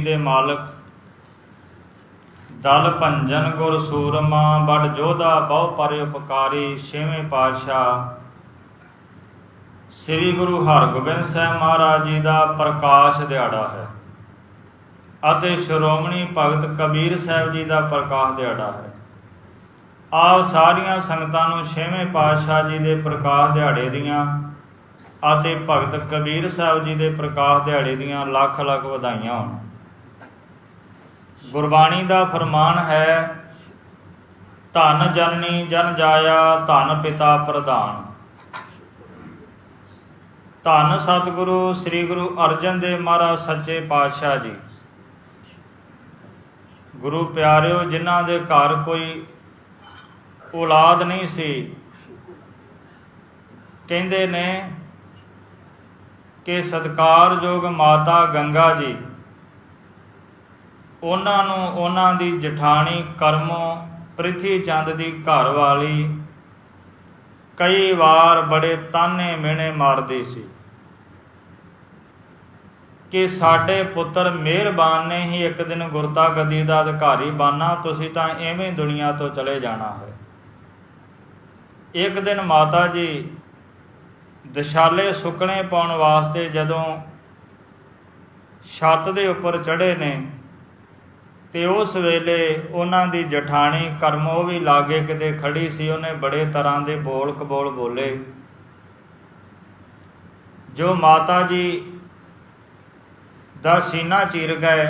ਦੇ ਮਾਲਕ। ਦਲ ਭੰਜਨ ਗੁਰ ਸੂਰਮਾ ਬੜ ਜੋਧਾ ਬਹੁ ਪਰ ਉਪਕਾਰੀ, ਛੇਵੇਂ ਪਾਤਸ਼ਾਹ। ਸ੍ਰੀ ਗੁਰੂ ਹਰਗੋਬਿੰਦ ਸਾਹਿਬ ਮਹਾਰਾਜ ਜੀ ਦਾ ਪ੍ਰਕਾਸ਼ ਦਿਹਾੜਾ ਹੈ ਅਤੇ ਸ਼੍ਰੋਮਣੀ ਭਗਤ ਕਬੀਰ ਸਾਹਿਬ ਜੀ ਦਾ ਪ੍ਰਕਾਸ਼ ਦਿਹਾੜਾ ਹੈ। ਆਪ ਸਾਰੀਆਂ ਸੰਗਤਾਂ ਨੂੰ ਛੇਵੇਂ ਪਾਤਸ਼ਾਹ ਜੀ ਦੇ ਪ੍ਰਕਾਸ਼ ਦਿਹਾੜੇ ਦੀਆਂ ਅਤੇ ਭਗਤ ਕਬੀਰ ਸਾਹਿਬ ਜੀ ਦੇ ਪ੍ਰਕਾਸ਼ ਦਿਹਾੜੇ ਦੀਆਂ ਲੱਖ ਲੱਖ ਵਧਾਈਆਂ ਹੋਣ। ਗੁਰਬਾਣੀ ਦਾ ਫਰਮਾਨ ਹੈ, ਧਨ ਜਨਨੀ ਜਨ ਜਾਇਆ, ਧਨ ਪਿਤਾ ਪ੍ਰਧਾਨ। ਧੰਨ ਸਤਿਗੁਰੂ, ਸ੍ਰੀ ਗੁਰੂ ਅਰਜਨ ਦੇਵ ਮਹਾਰਾਜ, ਸੱਚੇ ਪਾਤਸ਼ਾਹ ਜੀ। ਗੁਰੂ ਪਿਆਰਿਓ, ਜਿਨ੍ਹਾਂ ਦੇ ਘਰ ਕੋਈ ਔਲਾਦ ਨਹੀਂ ਸੀ, ਕਹਿੰਦੇ ਨੇ ਕਿ ਸਤਕਾਰਯੋਗ ਮਾਤਾ ਗੰਗਾ ਜੀ ਉਹਨਾਂ ਨੂੰ ਉਹਨਾਂ ਦੀ ਜਠਾਣੀ ਕਰਮੋ ਪ੍ਰਿਥੀ ਚੰਦ ਦੀ ਘਰ ਵਾਲੀ ਕਈ ਵਾਰ ਬੜੇ ਤਾਨੇ ਮਿਹਣੇ ਮਾਰਦੀ ਸੀ ਕਿ ਸਾਡੇ ਪੁੱਤਰ ਮਿਹਰਬਾਨ ਨੇ ਹੀ ਇੱਕ ਦਿਨ ਗੁਰਤਾ ਗੱਦੀ ਦਾ ਅਧਿਕਾਰੀ ਬਾਨਾ ਤੁਸੀਂ ਤਾਂ ਐਵੇਂ ਦੁਨੀਆ ਤੋਂ ਚਲੇ ਜਾਣਾ ਹੈ ਇੱਕ ਦਿਨ ਮਾਤਾ ਜੀ ਦਸ਼ਾਲੇ ਸੁੱਕਣੇ ਪਾਉਣ ਵਾਸਤੇ ਜਦੋਂ ਛੱਤ ਦੇ ਉੱਪਰ ਚੜੇ ਨੇ ਤੇ ਉਸ ਵੇਲੇ ਉਹਨਾਂ ਦੀ ਜਠਾਣੀ ਕਰਮੋ ਵੀ ਲਾਗੇ ਕਿਤੇ ਖੜੀ ਸੀ, ਉਹਨੇ ਬੜੇ ਤਰ੍ਹਾਂ ਦੇ ਬੋਲ ਕਬੋਲ ਬੋਲੇ। ਜੋ ਮਾਤਾ ਜੀ ਦਾ ਸੀਨਾ ਚੀਰ ਗਏ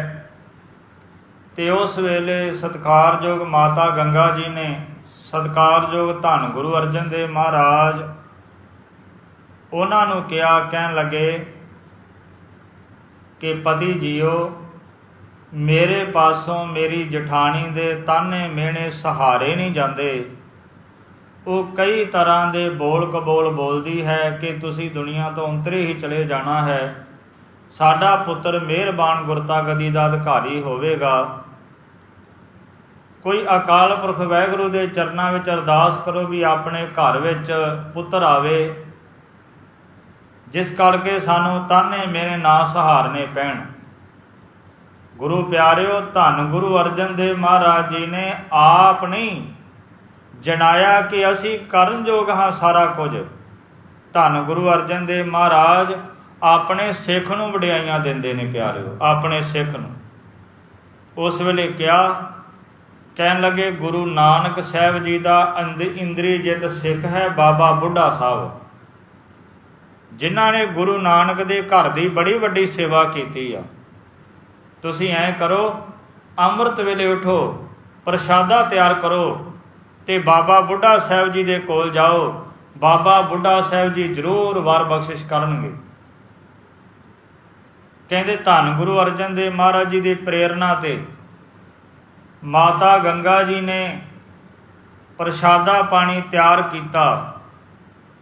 ਤੇ ਉਸ ਵੇਲੇ ਸਤਕਾਰਯੋਗ ਮਾਤਾ ਗੰਗਾ ਜੀ ਨੇ ਸਤਕਾਰਯੋਗ ਧੰਨ ਗੁਰੂ ਅਰਜਨ ਦੇਵ ਮਹਾਰਾਜ ਉਹਨਾਂ ਨੂੰ ਕਿਹਾ, ਕਹਿਣ ਲੱਗੇ ਕਿ ਪਤੀ ਜੀਓ ਮੇਰੇ ਪਾਸੋਂ ਮੇਰੀ ਜਠਾਣੀ ਦੇ ਤਾਨੇ ਮਿਹਣੇ ਸਹਾਰੇ ਨਹੀਂ ਜਾਂਦੇ। ਉਹ ਕਈ ਤਰ੍ਹਾਂ ਦੇ ਬੋਲ ਕਬੋਲ ਬੋਲਦੀ ਹੈ ਕਿ ਤੁਸੀਂ ਦੁਨੀਆ ਤੋਂ ਅੰਤਰੇ ਹੀ ਚਲੇ ਜਾਣਾ ਹੈ। ਸਾਡਾ ਪੁੱਤਰ ਮਿਹਰਬਾਨ ਗੁਰਤਾ ਗਦੀ ਦਾ ਅਧਿਕਾਰੀ ਹੋਵੇਗਾ। ਕੋਈ ਅਕਾਲ ਪੁਰਖ ਵਾਹਿਗੁਰੂ ਦੇ ਚਰਨਾਂ ਵਿੱਚ ਅਰਦਾਸ ਕਰੋ ਵੀ ਆਪਣੇ ਘਰ ਵਿੱਚ ਪੁੱਤਰ ਆਵੇ, ਜਿਸ ਕਰਕੇ ਸਾਨੂੰ ਤਾਨੇ ਮੇਰੇ ਨਾ ਸਹਾਰਨੇ ਪੈਣ। ਗੁਰੂ ਪਿਆਰਿਓ, ਧੰਨ ਗੁਰੂ ਅਰਜਨ ਦੇਵ ਮਹਾਰਾਜ ਜੀ ਨੇ ਆਪ ਨਹੀਂ ਜਣਾਇਆ ਕਿ ਅਸੀਂ ਕਰਨ ਯੋਗ ਹਾਂ ਸਾਰਾ ਕੁਝ। ਧੰਨ ਗੁਰੂ ਅਰਜਨ ਦੇਵ ਮਹਾਰਾਜ, ਆਪਣੇ ਸਿੱਖ ਨੂੰ ਵਡਿਆਈਆਂ ਦਿੰਦੇ ਨੇ ਪਿਆਰਿਓ, ਆਪਣੇ ਸਿੱਖ ਨੂੰ। ਉਸ ਵੇਲੇ ਕਿਹਾ, ਕਹਿਣ ਲੱਗੇ, ਗੁਰੂ ਨਾਨਕ ਸਾਹਿਬ ਜੀ ਦਾ ਇੰਦਰੀ ਜਿਤ ਸਿੱਖ ਹੈ, ਬਾਬਾ ਬੁੱਢਾ ਸਾਹਿਬ। ਜਿਨ੍ਹਾਂ ਨੇ ਗੁਰੂ ਨਾਨਕ ਦੇ ਘਰ ਦੀ ਬੜੀ ਵੱਡੀ ਸੇਵਾ ਕੀਤੀ ਆ। ਤੁਸੀਂ ਐਂ ਕਰੋ, ਅੰਮ੍ਰਿਤ ਵੇਲੇ ਉਠੋ, ਪ੍ਰਸ਼ਾਦਾ ਤਿਆਰ ਕਰੋ ਤੇ ਬਾਬਾ ਬੁੱਢਾ ਸਾਹਿਬ ਜੀ ਦੇ ਕੋਲ ਜਾਓ। ਬਾਬਾ ਬੁੱਢਾ ਸਾਹਿਬ ਜੀ ਜ਼ਰੂਰ ਵਾਰ ਬਖਸ਼ਿਸ਼ ਕਰਨਗੇ। ਕਹਿੰਦੇ, ਧੰਨ ਗੁਰੂ ਅਰਜਨ ਦੇਵ ਮਹਾਰਾਜ ਜੀ ਦੀ ਪ੍ਰੇਰਣਾ ਤੇ ਮਾਤਾ ਗੰਗਾ ਜੀ ਨੇ ਪ੍ਰਸ਼ਾਦਾ ਪਾਣੀ ਤਿਆਰ ਕੀਤਾ।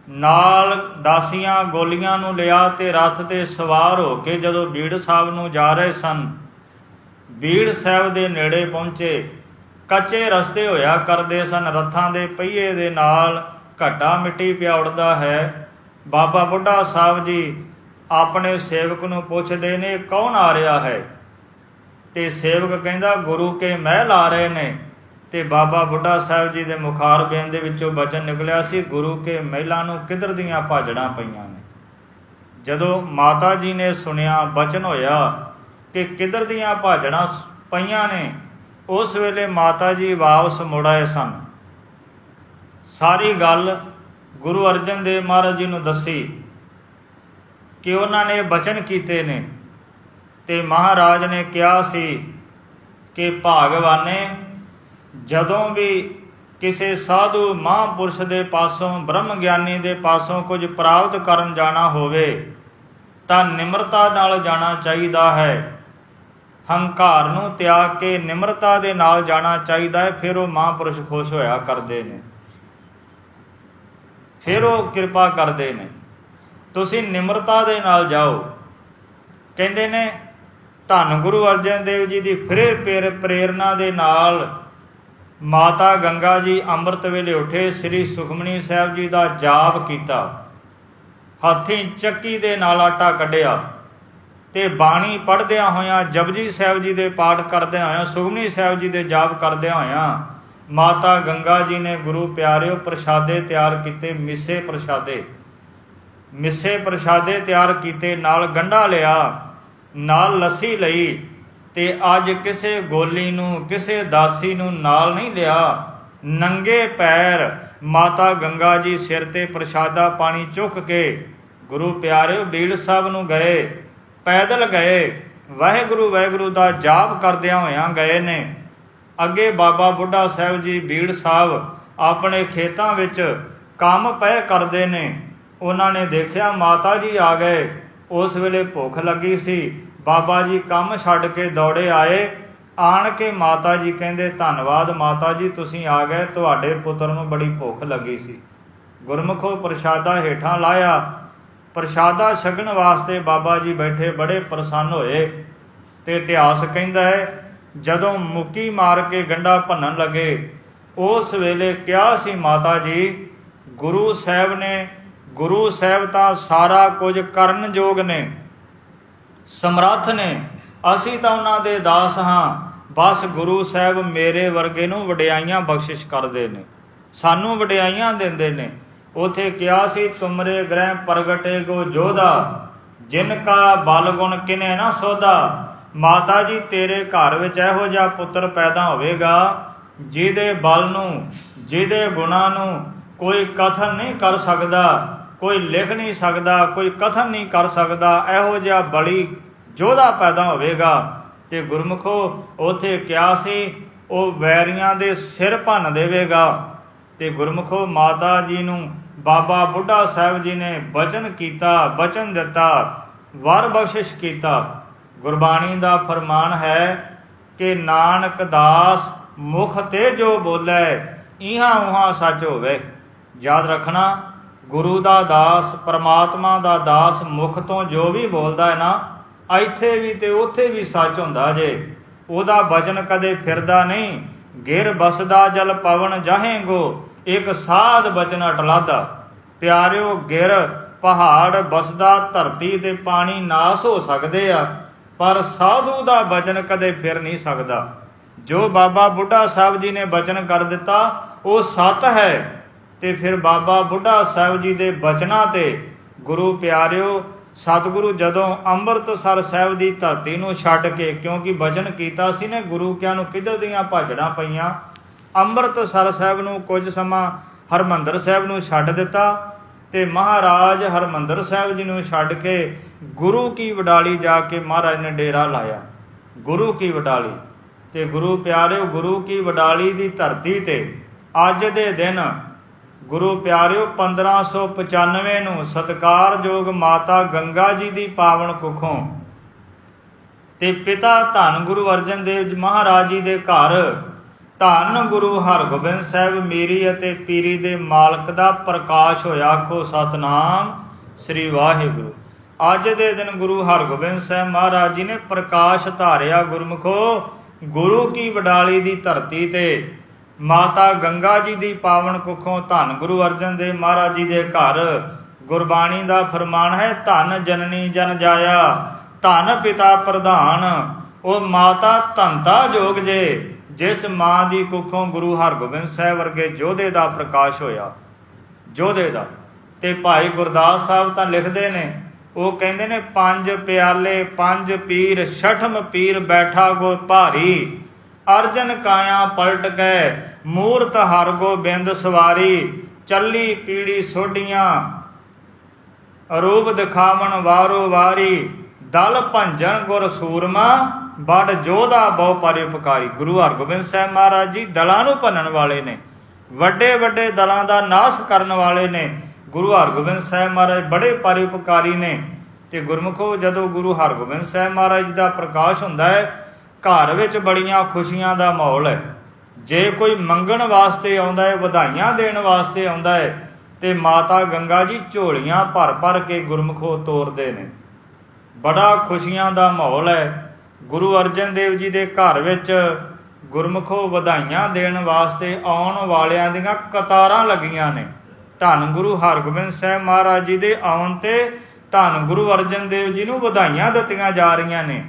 ਨਾਲ ਦਾਸੀਆਂ ਗੋਲੀਆਂ ਨੂੰ ਲਿਆ ਤੇ ਰੱਥ ਤੇ ਸਵਾਰ ਹੋ ਕੇ ਜਦੋਂ ਬੀੜ ਸਾਹਿਬ ਨੂੰ ਜਾ ਰਹੇ ਸਨ ਬੀੜ ਸਾਹਿਬ ਦੇ ਨੇੜੇ ਪਹੁੰਚੇ। ਕੱਚੇ ਰਸਤੇ ਹੋਇਆ ਕਰਦੇ ਸਨ। ਰੱਥਾਂ ਦੇ ਪਹੀਏ ਦੇ ਨਾਲ ਘੱਟਾ ਮਿੱਟੀ ਪਿਆ ਉੜਦਾ ਹੈ। ਬਾਬਾ ਬੁੱਢਾ ਸਾਹਿਬ ਜੀ ਆਪਣੇ ਸੇਵਕ ਨੂੰ ਪੁੱਛਦੇ ਨੇ, ਕੌਣ ਆ ਰਿਹਾ ਹੈ? ਤੇ ਸੇਵਕ ਕਹਿੰਦਾ, ਗੁਰੂ ਕੇ ਮਹਿਲ ਆ ਰਹੇ ਨੇ। ਤੇ ਬਾਬਾ ਬੁੱਢਾ ਸਾਹਿਬ ਜੀ ਦੇ ਮੁਖਾਰ ਬੇਨ ਦੇ ਵਿੱਚੋਂ ਬਚਨ ਨਿਕਲਿਆ ਸੀ, ਗੁਰੂ ਕੇ ਮਹਿਲਾਂ ਨੂੰ ਕਿਧਰ ਦੀਆਂ ਭਾਜੜਾਂ ਪਈਆਂ ਨੇ? ਜਦੋਂ ਮਾਤਾ ਜੀ ਨੇ ਸੁਣਿਆ, ਬਚਨ ਹੋਇਆ ਕਿ ਕਿੱਧਰ ਦੀਆਂ ਭਾਜੜਾਂ ਪਈਆਂ ਨੇ, ਉਸ ਵੇਲੇ ਮਾਤਾ ਜੀ ਵਾਪਸ ਮੁੜ ਆਏ ਸਨ। ਸਾਰੀ ਗੱਲ ਗੁਰੂ ਅਰਜਨ ਦੇਵ ਮਹਾਰਾਜ ਜੀ ਨੂੰ ਦੱਸੀ ਕਿ ਉਹਨਾਂ ਨੇ ਬਚਨ ਕੀਤੇ ਨੇ ਤੇ ਮਹਾਰਾਜ ਨੇ ਕਿਹਾ ਸੀ ਕਿ ਭਾਗਵਾਨੇ, ਜਦੋਂ ਵੀ ਕਿਸੇ ਸਾਧੂ ਮਹਾਂਪੁਰਸ਼ ਦੇ ਪਾਸੋਂ ਬ੍ਰਹਮ ਗਿਆਨੀ ਦੇ ਪਾਸੋਂ ਕੁਝ ਪ੍ਰਾਪਤ ਕਰਨ ਜਾਣਾ ਹੋਵੇ, ਤਾਂ ਨਿਮਰਤਾ ਨਾਲ ਜਾਣਾ ਚਾਹੀਦਾ ਹੈ। ਹੰਕਾਰ ਨੂੰ ਤਿਆਗ ਕੇ ਨਿਮਰਤਾ ਦੇ ਨਾਲ ਜਾਣਾ ਚਾਹੀਦਾ ਹੈ, ਫਿਰ ਉਹ ਮਹਾਂਪੁਰਸ਼ ਖੁਸ਼ ਹੋਇਆ ਕਰਦੇ ਨੇ। ਫਿਰ ਉਹ ਕਿਰਪਾ ਕਰਦੇ ਨੇ। ਤੁਸੀਂ ਨਿਮਰਤਾ ਦੇ ਨਾਲ ਜਾਓ। ਕਹਿੰਦੇ ਨੇ, ਧੰਨ ਗੁਰੂ ਅਰਜਨ ਦੇਵ ਜੀ ਦੀ ਫਿਰ ਪ੍ਰੇਰਣਾ ਦੇ ਨਾਲ ਮਾਤਾ ਗੰਗਾ ਜੀ ਅੰਮ੍ਰਿਤ ਵੇਲੇ ਉਠੇ, ਸ੍ਰੀ ਸੁਖਮਨੀ ਸਾਹਿਬ ਜੀ ਦਾ ਜਾਪ ਕੀਤਾ। ਹਾਥੀ ਚੱਕੀ ਦੇ ਨਾਲ ਆਟਾ ਕੱਢਿਆ। ਤੇ ਬਾਣੀ ਪੜ੍ਹਦਿਆਂ ਹੋਇਆਂ, ਜਪਜੀ ਸਾਹਿਬ ਜੀ ਦੇ ਪਾਠ ਕਰਦਿਆਂ ਹੋਇਆਂ ਸੁਖਮਨੀ ਸਾਹਿਬ ਜੀ ਦੇ ਜਾਪ ਕਰਦਿਆਂ ਹੋਇਆਂ, ਮਾਤਾ ਗੰਗਾ ਜੀ ਨੇ ਗੁਰੂ ਪਿਆਰਿਓ ਪ੍ਰਸ਼ਾਦੇ ਤਿਆਰ ਕੀਤੇ, ਮਿੱਸੇ ਪ੍ਰਸ਼ਾਦੇ। ਮਿੱਸੇ ਪ੍ਰਸ਼ਾਦੇ ਤਿਆਰ ਕੀਤੇ, ਨਾਲ ਗੰਢਾ ਲਿਆ, ਨਾਲ ਲੱਸੀ ਲਈ, ਤੇ ਅੱਜ ਕਿਸੇ ਗੋਲੀ ਨੂੰ, ਕਿਸੇ ਦਾਸੀ ਨੂੰ ਨਾਲ ਨਹੀਂ ਲਿਆ। ਨੰਗੇ ਪੈਰ ਮਾਤਾ ਗੰਗਾ ਜੀ ਸਿਰ ਤੇ ਪ੍ਰਸ਼ਾਦਾ ਪਾਣੀ ਚੁੱਕ ਕੇ ਗੁਰੂ ਪਿਆਰਿਓ ਬੀੜ ਸਾਹਿਬ ਨੂੰ ਗਏ। ਪੈਦਲ ਗਏ। ਵਾਹਿਗੁਰੂ ਵਾਹਿਗੁਰੂ ਦਾ ਜਾਪ ਕਰਦਿਆਂ ਹੋਇਆਂ ਗਏ ਨੇ। ਅੱਗੇ ਬਾਬਾ ਬੁੱਢਾ ਸਾਹਿਬ ਜੀ ਬੀੜ ਸਾਹਿਬ ਆਪਣੇ ਖੇਤਾਂ ਵਿੱਚ ਕੰਮ ਪਏ ਕਰਦੇ ਨੇ। ਉਹਨਾਂ ਨੇ ਦੇਖਿਆ ਮਾਤਾ ਜੀ ਆ ਗਏ। ਉਸ ਵੇਲੇ ਭੁੱਖ ਲੱਗੀ ਸੀ। ਬਾਬਾ ਜੀ ਕੰਮ ਛੱਡ ਕੇ ਦੌੜੇ ਆਏ। ਆਣ ਕੇ ਮਾਤਾ ਜੀ ਕਹਿੰਦੇ, ਧੰਨਵਾਦ ਮਾਤਾ ਜੀ, ਤੁਸੀਂ ਆ ਗਏ। ਤੁਹਾਡੇ ਪੁੱਤਰ ਨੂੰ ਬੜੀ ਭੁੱਖ ਲੱਗੀ ਸੀ। ਗੁਰਮੁਖੋ ਪ੍ਰਸ਼ਾਦਾ ਹੇਠਾਂ ਲਾਇਆ। ਪ੍ਰਸ਼ਾਦਾ ਛਕਣ ਵਾਸਤੇ ਬਾਬਾ ਜੀ ਬੈਠੇ ਬੜੇ ਪ੍ਰਸੰਨ ਹੋਏ ਤੇ ਇਤਿਹਾਸ ਕਹਿੰਦਾ ਹੈ, ਜਦੋਂ ਮੁੱਕੀ ਮਾਰ ਕੇ ਗੰਡਾ ਭੰਨਣ ਲੱਗੇ, ਉਸ ਵੇਲੇ ਕਿਹਾ ਸੀ ਮਾਤਾ ਜੀ, ਗੁਰੂ ਸਾਹਿਬ ਨੇ, ਗੁਰੂ ਸਾਹਿਬ ਤਾਂ ਸਾਰਾ ਕੁਝ ਕਰਨ ਯੋਗ ਨੇ, ਸਮਰੱਥ ਨੇ, ਅਸੀਂ ਤਾਂ ਉਹਨਾਂ ਦੇ ਦਾਸ ਹਾਂ, ਬਸ ਗੁਰੂ ਸਾਹਿਬ ਮੇਰੇ ਵਰਗੇ ਨੂੰ ਵਡਿਆਈਆਂ ਬਖਸ਼ਿਸ਼ ਕਰਦੇ ਨੇ, ਸਾਨੂੰ ਵਡਿਆਈਆਂ ਦਿੰਦੇ ਨੇ ਉਥੇ ਕਿਹਾ ਸੀ, ਤੁਮਰੇ ਗ੍ਰਹਿ ਪ੍ਰਗਟੇ ਗੋ ਜੋਧਾ, ਜਿਨ ਕਾ ਬਲ ਗੁਣ ਕਿਨੇ ਨਾ ਸੋਧਾ? ਮਾਤਾ ਜੀ, ਤੇਰੇ ਘਰ ਵਿੱਚ ਇਹੋ ਜਿਹਾ ਪੁੱਤਰ ਪੈਦਾ ਹੋਵੇਗਾ, ਜਿਹਦੇ ਬਲ ਨੂੰ, ਜਿਹਦੇ ਗੁਣਾਂ ਨੂੰ ਕੋਈ ਕਥਨ ਨਹੀਂ ਕਰ ਸਕਦਾ, ਕੋਈ ਲਿਖ ਨਹੀਂ ਸਕਦਾ, ਕੋਈ ਕਥਨ ਨਹੀਂ ਕਰ ਸਕਦਾ, ਇਹੋ ਜਿਹਾ ਬਲੀ ਜੋਧਾ ਪੈਦਾ ਹੋਵੇਗਾ। ਤੇ ਗੁਰਮੁਖੋ ਉਥੇ ਕਿਹਾ ਸੀ, ਉਹ ਵੈਰੀਆਂ ਦੇ ਸਿਰ ਭੰਨ ਦੇਵੇਗਾ। ਤੇ ਗੁਰਮੁਖੋ ਮਾਤਾ ਜੀ ਨੂੰ ਬਾਬਾ ਬੁੱਢਾ ਸਾਹਿਬ ਜੀ ਨੇ ਬਚਨ ਕੀਤਾ, ਬਚਨ ਦਿੱਤਾ, ਵਰ ਬਖਸ਼ਿਸ਼ ਕੀਤਾ। ਗੁਰਬਾਣੀ ਦਾ ਫਰਮਾਨ ਹੈ ਕਿ ਨਾਨਕ ਦਾਸ ਮੁਖ ਤੇ ਜੋ ਬੋਲੇ, ਇਹਾਂ ਉਹਾਂ ਸੱਚ ਹੋਵੇ। ਯਾਦ ਰੱਖਣਾ, ਗੁਰੂ ਦਾ ਦਾਸ, ਪਰਮਾਤਮਾ ਦਾ ਦਾਸ ਮੁਖ ਤੋਂ ਜੋ ਵੀ ਬੋਲਦਾ ਹੈ ਨਾ, ਇੱਥੇ ਵੀ ਤੇ ਉੱਥੇ ਵੀ ਸੱਚ ਹੁੰਦਾ ਜੇ। ਉਹਦਾ ਵਚਨ ਕਦੇ ਫਿਰਦਾ ਨਹੀਂ। ਗਿਰ ਬਸਦਾ ਜਲ ਪਵਨ ਜਾਹੇਗੋ ਇਕ ਸਾਧ ਬਚਨ ਅਟਲਾਦਾ, ਪਿਆਰਿਓ ਗਿਰ, ਪਹਾੜ ਬਸਦਾ ਧਰਤੀ ਤੇ ਪਾਣੀ ਨਾਸ ਹੋ ਸਕਦੇ ਆ, ਪਰ ਸਾਧੂ ਦਾ ਬਚਨ ਕਦੇ ਫਿਰ ਨਹੀਂ ਸਕਦਾ। ਜੋ ਬਾਬਾ ਬੁੱਢਾ ਸਾਹਿਬ ਜੀ ਨੇ ਬਚਨ ਕਰ ਦਿੱਤਾ, ਉਹ ਸਤ ਹੈ। ਤੇ ਫਿਰ ਬਾਬਾ ਬੁੱਢਾ ਸਾਹਿਬ ਜੀ ਦੇ ਬਚਨਾਂ ਤੇ, ਗੁਰੂ ਪਿਆਰਿਓ, ਸਤਿਗੁਰੂ ਜਦੋਂ ਅੰਮ੍ਰਿਤਸਰ ਸਾਹਿਬ ਦੀ ਧਰਤੀ ਨੂੰ ਛੱਡ ਕੇ, ਕਿਉਂਕਿ ਬਚਨ ਕੀਤਾ ਸੀ ਨੇ, ਗੁਰੂ ਕਿਆਂ ਨੂੰ ਕਿਧਰ ਦੀਆਂ ਭਾਜੜਾਂ ਪਈਆਂ? ਅੰਮ੍ਰਿਤਸਰ ਸਾਹਿਬ ਨੂੰ ਕੁਝ ਸਮਾਂ ਹਰਮੰਦਰ ਸਾਹਿਬ ਨੂੰ ਛੱਡ ਦਿੱਤਾ ਤੇ ਮਹਾਰਾਜ ਹਰਮੰਦਰ ਸਾਹਿਬ ਜੀ ਨੂੰ ਛੱਡ ਕੇ ਗੁਰੂ ਕੀ ਵਡਾਲੀ ਜਾ ਕੇ ਮਹਾਰਾਜ ਨੇ ਡੇਰਾ ਲਾਇਆ। ਗੁਰੂ ਕੀ ਵਡਾਲੀ। ਤੇ ਗੁਰੂ ਪਿਆਰਿਓ, ਗੁਰੂ ਕੀ ਵਡਾਲੀ ਦੀ ਧਰਤੀ ਤੇ ਅੱਜ ਦੇ ਦਿਨ ਗੁਰੂ ਪਿਆਰਿਓ 1595 ਨੂੰ ਸਤਕਾਰਯੋਗ ਮਾਤਾ ਗੰਗਾ ਜੀ ਦੀ ਪਾਵਨ ਕੁਖੋਂ ਤੇ ਪਿਤਾ ਧੰਨ ਗੁਰੂ ਅਰਜਨ ਦੇਵ ਜੀ ਮਹਾਰਾਜ ਜੀ ਦੇ ਘਰ ਧੰਨ ਗੁਰੂ ਹਰਗੋਬਿੰਦ ਸਾਹਿਬ ਮੇਰੀ ਅਤੇ ਪੀਰੀ ਦੇ ਮਾਲਕ ਦਾ ਪ੍ਰਕਾਸ਼ ਹੋਇਆ ਖੋ ਸਤਨਾਮ ਸ੍ਰੀ ਵਾਹਿਗੁਰੂ। ਅੱਜ ਦੇ ਦਿਨ ਗੁਰੂ ਹਰਗੋਬਿੰਦ ਸਾਹਿਬ ਮਹਾਰਾਜ ਜੀ ਨੇ ਪ੍ਰਕਾਸ਼ ਧਾਰਿਆ ਗੁਰਮੁਖੋ, ਗੁਰੂ ਕੀ ਵਡਾਲੀ ਦੀ ਧਰਤੀ ਤੇ। ਮਾਤਾ ਗੰਗਾ ਜੀ ਦੀ ਪਾਵਨ ਕੁਖੋਂ ਧੰਨ ਗੁਰੂ ਅਰਜਨ ਦੇਵ ਮਹਾਰਾਜ ਜੀ ਦੇ ਘਰ ਗੁਰਬਾਣੀ ਦਾ ਫਰਮਾਨ ਹੈ, ਧੰਨ ਜਨਨੀ ਜਨ ਜਾਇਆ, ਧੰਨ ਪਿਤਾ ਪ੍ਰਧਾਨ, ਉਹ ਮਾਤਾ ਧੰਤਾ ਜੋਗ ਜੇ। ਜਿਸ ਮਾਂ ਦੀ ਕੁੱਖੋਂ ਗੁਰੂ ਹਰਗੋਬਿੰਦ ਸਾਹਿਬ ਵਰਗੇ ਯੋਧੇ ਦਾ ਪ੍ਰਕਾਸ਼ ਹੋਇਆ, ਯੋਧੇ ਦਾ, ਤੇ ਭਾਈ ਗੁਰਦਾਸ ਸਾਹਿਬ ਤਾਂ ਲਿਖਦੇ ਨੇ, ਉਹ ਕਹਿੰਦੇ ਨੇ, ਪੰਜ ਪਿਆਲੇ, ਪੰਜ ਪੀਰ, ਛਠਮ ਪੀਰ ਬੈਠਾ ਗੋ ਭਾਰੀ, ਅਰਜਨ ਕਾਇਆ ਪਲਟ ਗਏ, ਮੂਰਤ ਹਰ ਗੋਬਿੰਦ ਸਵਾਰੀ, ਚੱਲੀ ਪੀੜੀ ਸੋਢੀਆਂ ਰੂਪ ਦਿਖਾਵਣ ਵਾਰੋ ਵਾਰੀ, ਦਲ ਭੰਜਨ ਗੁਰ ਸੂਰਮਾ ਬੜ ਜੋਧਾ ਬਹੁ ਪਰਿਉਪਕਾਰੀ ਗੁਰੂ ਹਰਗੋਬਿੰਦ ਸਾਹਿਬ ਮਹਾਰਾਜ ਜੀ ਦਲਾਂ ਨੂੰ ਭੰਨਣ ਵਾਲੇ ਨੇ, ਵੱਡੇ ਵੱਡੇ ਦਲਾਂ ਦਾ ਨਾਸ਼ ਕਰਨ ਵਾਲੇ ਨੇ। ਗੁਰੂ ਹਰਗੋਬਿੰਦ ਸਾਹਿਬ ਮਹਾਰਾਜ ਬੜੇ ਪਰਿਉਪਕਾਰੀ ਨੇ। ਤੇ ਗੁਰਮੁਖੋ, ਜਦੋਂ ਗੁਰੂ ਹਰਗੋਬਿੰਦ ਸਾਹਿਬ ਮਹਾਰਾਜ ਜੀ ਦਾ ਪ੍ਰਕਾਸ਼ ਹੁੰਦਾ ਹੈ, ਘਰ ਵਿੱਚ ਬੜੀਆਂ ਖੁਸ਼ੀਆਂ ਦਾ ਮਾਹੌਲ ਹੈ। ਜੇ ਕੋਈ ਮੰਗਣ ਵਾਸਤੇ ਆਉਂਦਾ ਹੈ, ਵਧਾਈਆਂ ਦੇਣ ਵਾਸਤੇ ਆਉਂਦਾ ਹੈ, ਤੇ ਮਾਤਾ ਗੰਗਾ ਜੀ ਝੋਲੀਆਂ ਭਰ ਭਰ ਕੇ ਗੁਰਮੁਖੋ ਤੋਰਦੇ ਨੇ। ਬੜਾ ਖੁਸ਼ੀਆਂ ਦਾ ਮਾਹੌਲ ਹੈ। ਗੁਰੂ ਅਰਜਨ ਦੇਵ ਜੀ ਦੇ ਘਰ ਵਿੱਚ ਗੁਰਮੁਖੋ ਵਧਾਈਆਂ ਦੇਣ ਵਾਸਤੇ ਆਉਣ ਵਾਲਿਆਂ ਦੀਆਂ ਕਤਾਰਾਂ ਲੱਗੀਆਂ ਨੇ। ਧੰਨ ਗੁਰੂ ਹਰਗੋਬਿੰਦ ਸਾਹਿਬ ਮਹਾਰਾਜ ਜੀ ਦੇ ਆਉਣ ਤੇ ਧੰਨ ਗੁਰੂ ਅਰਜਨ ਦੇਵ ਜੀ ਨੂੰ ਵਧਾਈਆਂ ਦਿੱਤੀਆਂ ਜਾ ਰਹੀਆਂ ਨੇ।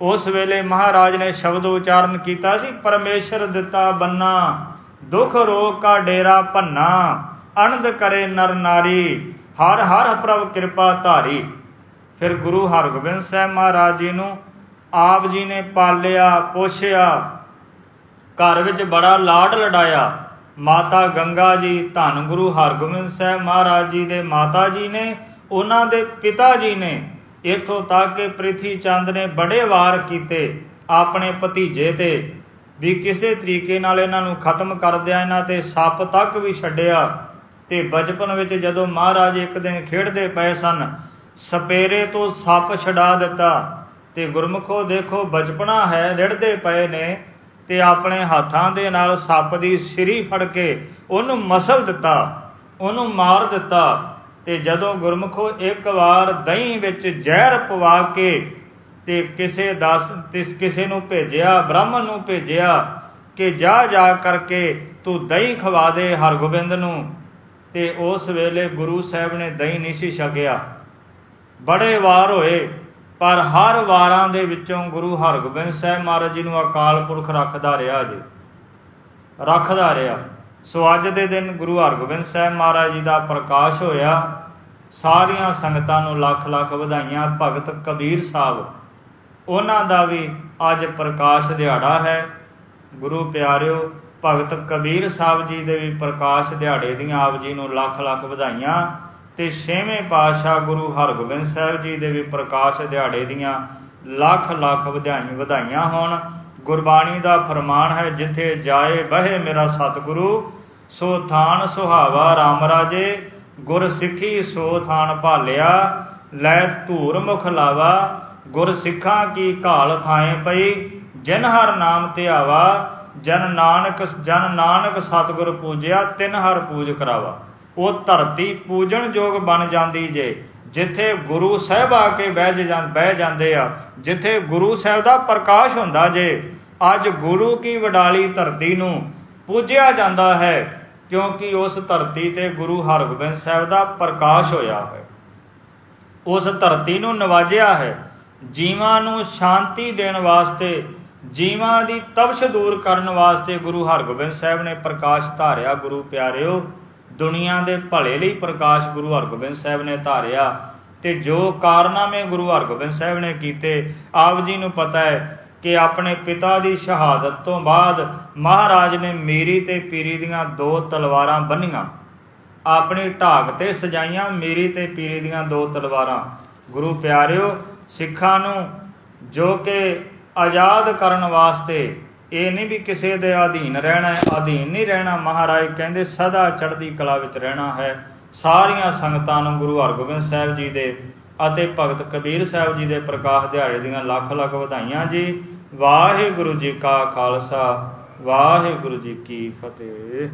ਉਸ ਵੇਲੇ ਮਹਾਰਾਜ ਨੇ ਸ਼ਬਦ ਉਚਾਰਨ ਕੀਤਾ ਸੀ, ਪਰਮੇਸ਼ਰ ਦਿੱਤਾ ਬੰਨਾ, ਦੁਖ ਰੋਗ ਕਾ ਡੇਰਾ ਭੰਨਾ ਅਨੰਦ ਕਰੇ ਨਰ ਨਾਰੀ, ਹਰ ਹਰ ਪ੍ਰਭ ਕਿਰਪਾ ਧਾਰੀ। ਫਿਰ ਗੁਰੂ ਹਰਗੋਬਿੰਦ ਸਾਹਿਬ ਮਹਾਰਾਜ ਜੀ ਨੂੰ ਆਪ ਜੀ ਨੇ ਪਾਲਿਆ, ਪੋਸ਼ਿਆ, ਘਰ ਵਿੱਚ ਬੜਾ ਲਾਡ ਲੜਾਇਆ। ਮਾਤਾ ਗੰਗਾ ਜੀ, ਧੰਨ ਗੁਰੂ ਹਰਗੋਬਿੰਦ ਸਾਹਿਬ ਮਹਾਰਾਜ ਜੀ ਦੇ ਮਾਤਾ ਜੀ ਨੇ, ਉਹਨਾਂ ਦੇ ਪਿਤਾ ਜੀ ਨੇ ਇਥੋਂ ਤੱਕ ਕਿ ਪ੍ਰਿਥੀ ਚੰਦ ਨੇ ਬੜੇ ਵਾਰ ਕੀਤੇ ਆਪਣੇ ਭਤੀਜੇ ਤੇ ਵੀ ਕਿਸੇ ਤਰੀਕੇ ਨਾਲ ਇਹਨਾਂ ਨੂੰ ਖਤਮ ਕਰ ਦਿਆ ਇਹਨਾਂ ਤੇ ਸੱਪ ਤੱਕ ਵੀ ਛੱਡਿਆ। ਤੇ ਬਚਪਨ ਵਿੱਚ ਜਦੋਂ ਮਹਾਰਾਜ ਇੱਕ ਦਿਨ ਖੇਡਦੇ ਪਏ ਸਨ, ਸਪੇਰੇ ਤੋਂ ਸੱਪ ਛਡਾ ਦਿੱਤਾ। ਤੇ ਗੁਰਮੁਖੋ ਦੇਖੋ ਬਚਪਨਾ ਹੈ, ਰਿੜਦੇ ਪਏ ਨੇ, ਤੇ ਆਪਣੇ ਹੱਥਾਂ ਦੇ ਨਾਲ ਸੱਪ ਦੀ ਸਿਰੀ ਫੜ ਕੇ ਉਹਨੂੰ ਮਸਲ ਦਿੱਤਾ, ਉਹਨੂੰ ਮਾਰ ਦਿੱਤਾ, ਤੇ ਜਦੋਂ ਗੁਰਮੁਖੋ ਇੱਕ ਵਾਰ ਦਹੀਂ ਵਿੱਚ ਜ਼ਹਿਰ ਪਵਾ ਕੇ ਤੇ ਕਿਸੇ ਦਸ ਤਿਸ ਕਿਸੇ ਨੂੰ ਭੇਜਿਆ, ਬ੍ਰਾਹਮਣ ਨੂੰ ਭੇਜਿਆ ਕਿ ਜਾ ਜਾ ਕਰਕੇ ਤੂੰ ਦਹੀਂ ਖਵਾ ਦੇ ਹਰਗੋਬਿੰਦ ਨੂੰ, ਤੇ ਉਸ ਵੇਲੇ ਗੁਰੂ ਸਾਹਿਬ ਨੇ ਦਹੀਂ ਨਹੀਂ ਸੀ ਛਕਿਆ। ਬੜੇ ਵਾਰ ਹੋਏ ਪਰ ਹਰ ਵਾਰਾਂ ਦੇ ਵਿੱਚੋਂ ਗੁਰੂ ਹਰਗੋਬਿੰਦ ਸਾਹਿਬ ਮਹਾਰਾਜ ਜੀ ਨੂੰ ਅਕਾਲ ਪੁਰਖ ਰੱਖਦਾ ਰਿਹਾ ਜੀ। ਰੱਖਦਾ ਰਿਹਾ। ਸੋ ਅੱਜ ਦੇ ਦਿਨ ਗੁਰੂ ਹਰਗੋਬਿੰਦ ਸਾਹਿਬ ਮਹਾਰਾਜ ਜੀ ਦਾ ਪ੍ਰਕਾਸ਼ ਹੋਇਆ। ਸਾਰੀਆਂ ਸੰਗਤਾਂ ਨੂੰ ਲੱਖ ਲੱਖ ਵਧਾਈਆਂ। ਭਗਤ ਕਬੀਰ ਸਾਹਿਬ, ਉਹਨਾਂ ਦਾ ਵੀ ਅੱਜ ਪ੍ਰਕਾਸ਼ ਦਿਹਾੜਾ ਹੈ। ਗੁਰੂ ਪਿਆਰਿਓ, ਭਗਤ ਕਬੀਰ ਸਾਹਿਬ ਜੀ ਦੇ ਵੀ ਪ੍ਰਕਾਸ਼ ਦਿਹਾੜੇ ਦੀਆਂ ਆਪ ਜੀ ਨੂੰ ਲੱਖ ਲੱਖ ਵਧਾਈਆਂ। ਤੇ ਛੇਵੇਂ ਪਾਤਸ਼ਾਹ ਗੁਰੂ ਹਰਗੋਬਿੰਦ ਸਾਹਿਬ ਜੀ ਦੇ ਵੀ ਪ੍ਰਕਾਸ਼ ਦਿਹਾੜੇ ਦੀਆਂ ਲੱਖ ਲੱਖ ਵਧਾਈ ਵਧਾਈਆਂ ਹੋਣ। ਗੁਰਬਾਣੀ ਦਾ ਫਰਮਾਨ ਹੈ, ਜਿੱਥੇ ਜਾਏ ਬਹਿ ਮੇਰਾ ਸਤਿਗੁਰੂ, ਸੋ ਥਾਨ ਸੁਹਾਵਾ RAM ਰਾਜੇ, ਗੁਰ ਸਿੱਖੀ ਸੋ ਥਾਨ ਭਾਲਿਆ, ਲੈ ਧੂਰ ਮੁਖ ਲਾਵਾ, ਗੁਰ ਸਿੱਖਾਂ ਕੀ ਘਾਲ ਥਾਏ ਪਈ, ਜਿਨ ਹਰ ਨਾਮ ਧਿਆਵਾ ਜਨ ਨਾਨਕ ਜਨ ਨਾਨਕ ਸਤਿਗੁਰ ਪੂਜਿਆ, ਤਿਨ ਹਰ ਪੂਜ ਕਰਾਵਾ। ਉਹ ਧਰਤੀ ਪੂਜਣ ਯੋਗ ਬਣ ਜਾਂਦੀ ਜੇ, ਜਿੱਥੇ ਗੁਰੂ ਸਾਹਿਬ ਆ ਕੇ ਬਹਿ ਜਾਂ ਬਹਿ ਜਾਂਦੇ ਆ, ਜਿੱਥੇ ਗੁਰੂ ਸਾਹਿਬ ਦਾ ਪ੍ਰਕਾਸ਼ ਹੁੰਦਾ ਜੇ, ਅੱਜ ਗੁਰੂ ਕੀ ਵਡਾਲੀ ਧਰਤੀ ਨੂੰ ਪੂਜਿਆ ਜਾਂਦਾ ਹੈ, ਕਿਉਂਕਿ ਉਸ ਧਰਤੀ ਤੇ ਗੁਰੂ ਹਰਗੋਬਿੰਦ ਸਾਹਿਬ ਦਾ ਪ੍ਰਕਾਸ਼ ਹੋਇਆ ਹੈ। ਉਸ ਧਰਤੀ ਨੂੰ ਨਵਾਜਿਆ ਹੈ। ਜੀਵਾਂ ਨੂੰ ਸ਼ਾਂਤੀ ਦੇਣ ਵਾਸਤੇ, ਜੀਵਾਂ ਦੀ ਤਪਸ਼ ਦੂਰ ਕਰਨ ਵਾਸਤੇ ਗੁਰੂ ਹਰਗੋਬਿੰਦ ਸਾਹਿਬ ਨੇ ਪ੍ਰਕਾਸ਼ ਧਾਰਿਆ, ਗੁਰੂ ਪਿਆਰਿਓ ਦੁਨੀਆ ਦੇ ਭਲੇ ਲਈ ਪ੍ਰਕਾਸ਼ ਗੁਰੂ ਹਰਗੋਬਿੰਦ ਸਾਹਿਬ ਨੇ ਧਾਰਿਆ ਤੇ ਜੋ ਕਾਰਨਾਮੇ ਗੁਰੂ ਹਰਗੋਬਿੰਦ ਸਾਹਿਬ ਨੇ ਕੀਤੇ, ਆਪ ਜੀ ਨੂੰ ਪਤਾ ਹੈ ਕਿ ਆਪਣੇ ਪਿਤਾ ਦੀ ਸ਼ਹਾਦਤ ਤੋਂ ਬਾਅਦ ਮਹਾਰਾਜ ਨੇ ਮੇਰੀ ਤੇ ਪੀਰੀ ਦੀਆਂ ਦੋ ਤਲਵਾਰਾਂ ਬੰਨੀਆਂ। ਆਪਣੀ ਢਾਕ ਤੇ ਸਜਾਈਆਂ ਮੇਰੀ ਤੇ ਪੀਰੀ ਦੀਆਂ ਦੋ ਤਲਵਾਰਾਂ। ਗੁਰੂ ਪਿਆਰਿਓ, ਸਿੱਖਾਂ ਨੂੰ ਜੋ ਕਿ ਆਜ਼ਾਦ ਕਰਨ ਵਾਸਤੇ ਇਹ ਨਹੀਂ ਵੀ ਕਿਸੇ ਦੇ ਅਧੀਨ ਰਹਿਣਾ ਹੈ, ਅਧੀਨ ਨਹੀਂ ਰਹਿਣਾ। ਮਹਾਰਾਜ ਕਹਿੰਦੇ, ਸਦਾ ਚੜ੍ਹਦੀ ਕਲਾ ਵਿੱਚ ਰਹਿਣਾ ਹੈ। ਸਾਰੀਆਂ ਸੰਗਤਾਂ ਨੂੰ ਗੁਰੂ ਹਰਗੋਬਿੰਦ ਸਾਹਿਬ ਜੀ ਦੇ ਅਤੇ ਭਗਤ ਕਬੀਰ ਸਾਹਿਬ ਜੀ ਦੇ ਪ੍ਰਕਾਸ਼ ਦਿਹਾੜੇ ਦੀਆਂ ਲੱਖ ਲੱਖ ਵਧਾਈਆਂ ਜੀ। ਵਾਹਿਗੁਰੂ ਜੀ ਕਾ ਖਾਲਸਾ, ਵਾਹਿਗੁਰੂ ਜੀ ਕੀ ਫਤਿਹ।